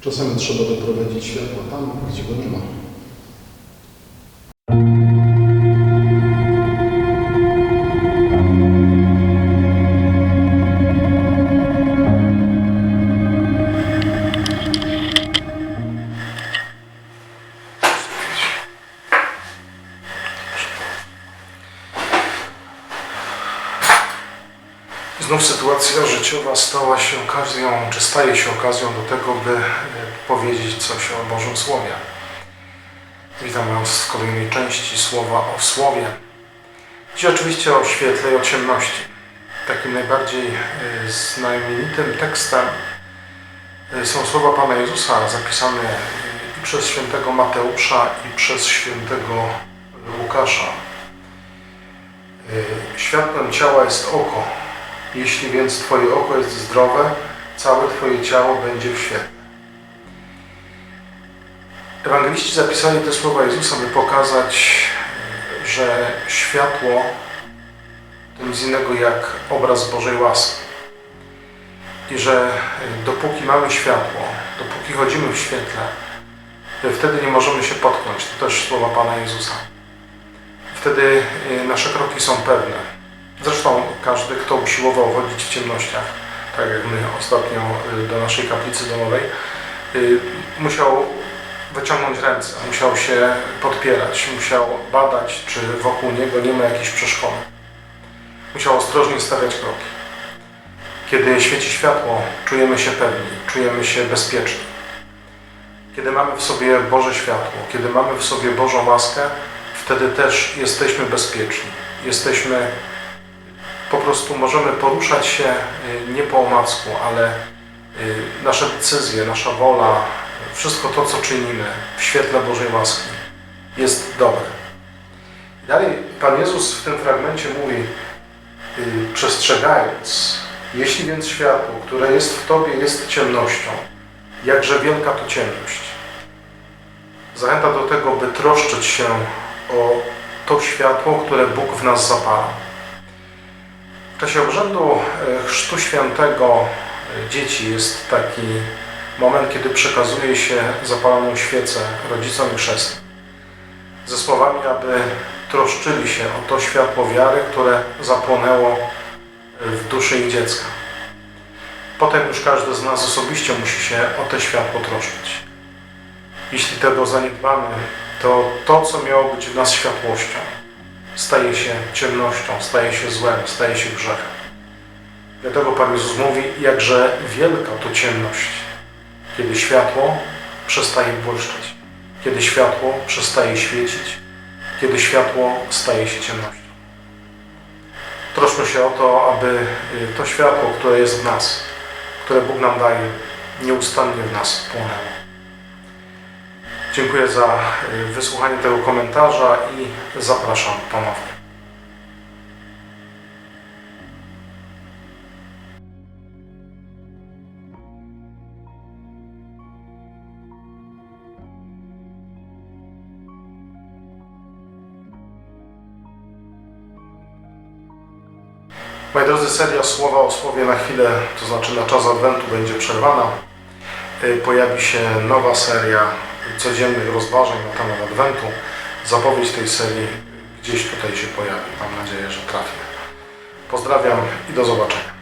Czasami trzeba doprowadzić światła tam, gdzie go nie ma. Znów sytuacja życiowa stała się okazją, czy staje się okazją do tego, by e, powiedzieć coś o Bożym Słowie. Witam Was w kolejnej części Słowa o Słowie. Dziś oczywiście o świetle i o ciemności. Takim najbardziej e, znamienitym tekstem e, są słowa Pana Jezusa zapisane i przez świętego Mateusza i przez świętego Łukasza. Światłem ciała jest oko, jeśli więc Twoje oko jest zdrowe, całe Twoje ciało będzie w świetle. Ewangeliści zapisali te słowa Jezusa, by pokazać, że światło to nic innego jak obraz Bożej łaski. I że dopóki mamy światło, dopóki chodzimy w świetle, wtedy nie możemy się potknąć. To też słowa Pana Jezusa. Wtedy y, nasze kroki są pewne. Zresztą każdy, kto usiłował chodzić w ciemnościach, tak jak my ostatnio y, do naszej kaplicy domowej, y, musiał wyciągnąć ręce, musiał się podpierać, musiał badać, czy wokół niego nie ma jakichś przeszkody. Musiał ostrożnie stawiać kroki. Kiedy świeci światło, czujemy się pewni, czujemy się bezpieczni. Kiedy mamy w sobie Boże światło, kiedy mamy w sobie Bożą łaskę, wtedy też jesteśmy bezpieczni. Jesteśmy po prostu możemy poruszać się y, nie po omacku, ale y, nasze decyzje, nasza wola, wszystko to, co czynimy w świetle Bożej łaski jest dobre. Dalej Pan Jezus w tym fragmencie mówi, y, przestrzegając, jeśli więc światło, które jest w Tobie, jest ciemnością, jakże wielka to ciemność. Zachęta do tego, by troszczyć się o to światło, które Bóg w nas zapala. W czasie obrzędu e, Chrztu Świętego e, dzieci jest taki moment, kiedy przekazuje się zapaloną świecę rodzicom i chrzestnym. Ze słowami, aby troszczyli się o to światło wiary, które zapłonęło w duszy ich dziecka. Potem już każdy z nas osobiście musi się o te światło troszczyć. Jeśli tego zaniedbamy, to to, co miało być w nas światłością, staje się ciemnością, staje się złem, staje się grzechem. Dlatego Pan Jezus mówi, jakże wielka to ciemność, kiedy światło przestaje błyszczeć, kiedy światło przestaje świecić, kiedy światło staje się ciemnością. Troszmy się o to, aby y, to światło, które jest w nas, które Bóg nam daje, nieustannie w nas płonęło. Dziękuję za y, wysłuchanie tego komentarza i zapraszam ponownie. Moi drodzy, seria Słowa o Słowie na chwilę, to znaczy na czas Adwentu będzie przerwana. Y, Pojawi się nowa seria codziennych rozważań na temat Adwentu. Zapowiedź tej serii gdzieś tutaj się pojawi. Mam nadzieję, że trafi. Pozdrawiam i do zobaczenia.